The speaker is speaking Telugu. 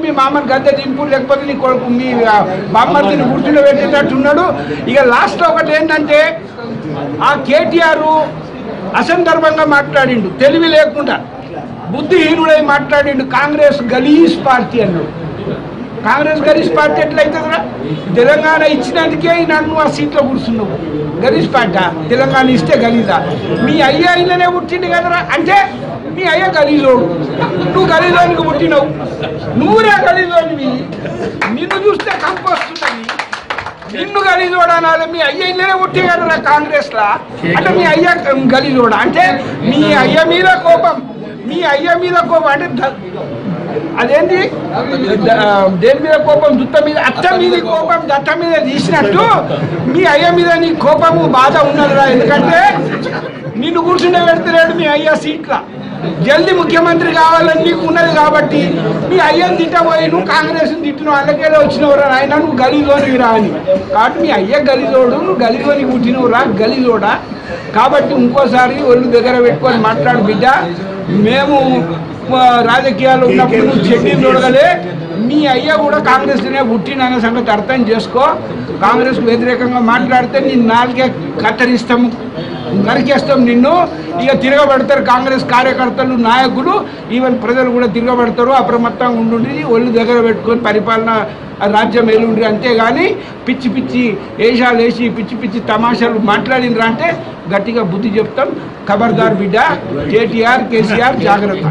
మీ మామని గద్దె దింపు లేకపోతే నీ కొడుకు మీ ఆ, బామ్మర్దిని గుర్తులో పెట్టేటట్టు ఉన్నాడు ఇక లాస్ట్లో ఒకటి ఏంటంటే ఆ కేటీఆర్ అసందర్భంగా మాట్లాడిండు తెలివి లేకుండా బుద్ధిహీనుడై మాట్లాడిండు కాంగ్రెస్ గలీజ్ పార్టీ అన్నాడు. కాంగ్రెస్ గరీష్ పార్టీ ఎట్లయితుందిరా తెలంగాణ ఇచ్చినందుకే నన్ను ఆ సీట్లో కూర్చున్నావు. గరీష్ పార్టీ తెలంగాణ ఇస్తే గలీజా? మీ అయ్య ఇళ్ళనే పుట్టిండు కదరా అంటే మీ అయ్య గలీజోడు. నువ్వు గలీజోనికి పుట్టినవు. నువ్వురా గలీజోనివి నిన్ను చూస్తే కంపు వస్తున్నది నిన్ను గలీజోడా అనాలి. మీ అయ్య ఇళ్ళనే పుట్టి కదరా కాంగ్రెస్ లా అంటే మీ అయ్య గలీజోడా? అంటే మీ అయ్య మీద కోపం. మీ అయ్య మీద కోపం. అంటే అదేంటి దేని మీద కోపం? దుత్త మీద అత్త మీద కోపం దత్త మీద తీసినట్టు మీ అయ్య మీద నీ కోపము బాధ ఉన్నదిరా. ఎందుకంటే నిన్ను కూర్చుండే పెడతలేడు మీ అయ్య సీట్ల. జల్దీ ముఖ్యమంత్రి కావాలని నీకు ఉన్నది కాబట్టి మీ అయ్యని తిట్టబోయి నువ్వు కాంగ్రెస్ తిట్టినావు అందుకే వచ్చినవురా ఆయన నువ్వు గలీలోని రా అని. కాబట్టి మీ అయ్య గలీలోడు నువ్వు గలీలోని పుట్టినవురా గలీలోడా. కాబట్టి ఇంకోసారి ఒళ్ళు దగ్గర పెట్టుకొని మాట్లాడు బిడ్డ మేము రాజకీయాలు ఉన్నప్పుడు నువ్వు చెడ్డీ చూడగలే. మీ అయ్య కూడా కాంగ్రెస్లోనే పుట్టిననే సంగతి అర్థం చేసుకో. కాంగ్రెస్కు వ్యతిరేకంగా మాట్లాడితే నీ నాలుగే కత్తిరిస్తాము నరికేస్తాం నిన్ను. ఇక తిరగబడతారు కాంగ్రెస్ కార్యకర్తలు నాయకులు. ఈవెన్ ప్రజలు కూడా తిరగబడతారు. అప్రమత్తంగా ఉండుండి ఒళ్ళు దగ్గర పెట్టుకొని పరిపాలన రాజ్యం ఎలుండ్రి అంతేగాని పిచ్చి పిచ్చి వేషాలు వేసి పిచ్చి పిచ్చి తమాషాలు మాట్లాడినరా అంటే గట్టిగా బుద్ధి చెప్తాం. ఖబర్దార్ బిడ్డ కేటీఆర్ కేసీఆర్ జాగ్రత్త.